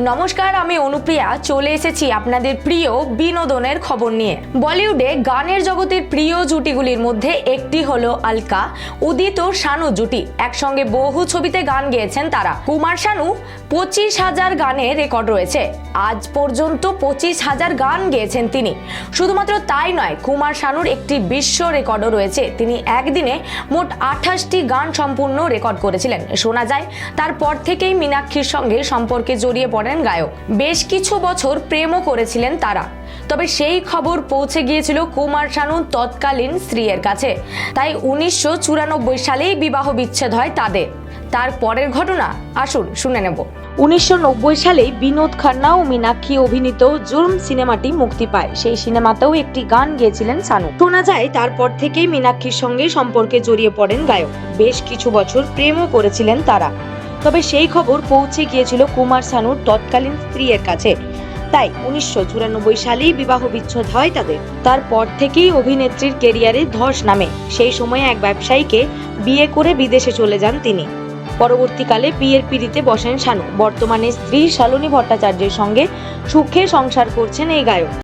নমস্কার, আমি অনুপ্রিয়া। চলে এসেছি আপনাদের প্রিয় বিনোদনের খবর নিয়ে। বলিউডে গানের জগতের প্রিয় জুটিগুলির মধ্যে একটি হলো আলকা। উদিত শানু জুটি। একসঙ্গে বহু ছবিতে গান গেয়েছেন তারা। কুমার শানু, পঁচিশ হাজার গানের রেকর্ড রয়েছে। আজ পর্যন্ত পঁচিশ হাজার গান গেয়েছেন তিনি। শুধুমাত্র তাই নয়, কুমার শানুর একটি বিশ্ব রেকর্ডও রয়েছে। তিনি একদিনে মোট আঠাশটি গান সম্পূর্ণ রেকর্ড করেছিলেন। শোনা যায়, তারপর থেকেই মীনাক্ষীর সঙ্গে সম্পর্কে জড়িয়ে পড়েন গায়ক। বেশ কিছু বছর প্রেমও করেছিলেন তারা। তবে সেই খবর পৌঁছে গিয়েছিল কুমার শানুর তৎকালীন স্ত্রীর কাছে। তাই উনিশশো চুরানব্বই সালেই বিবাহ বিচ্ছেদ হয় তাদের। তার পরের ঘটনা আসুন শুনে নেব। উনিশশো সালেই বিনোদ খান্না ও মীনাক্ষী অভিনীত জুর্ম সিনেমাটি মুক্তি পায়। সেই সিনেমাতেও একটি গান গেয়েছিলেন সানু শোনা যায়, তারপর থেকেই মীনাক্ষীর সঙ্গে সম্পর্কে জড়িয়ে পড়েন গায়ক। বেশ কিছু বছর প্রেমও করেছিলেন তারা। তবে সেই খবর পৌঁছে গিয়েছিল কুমার শানুর তৎকালীন স্ত্রীর কাছে। তাই উনিশশো চুরানব্বই সালেই বিবাহ বিচ্ছেদ হয় তাদের। তারপর থেকেই অভিনেত্রীর কেরিয়ারে ধস নামে। সেই সময়ে এক ব্যবসায়ীকে বিয়ে করে বিদেশে চলে যান তিনি। পরবর্তীকালে বিয়ের পিড়িতে বসেন শানু বর্তমানে স্ত্রী শালিনী ভট্টাচার্যের সঙ্গে সুখে সংসার করছেন এই গায়ক।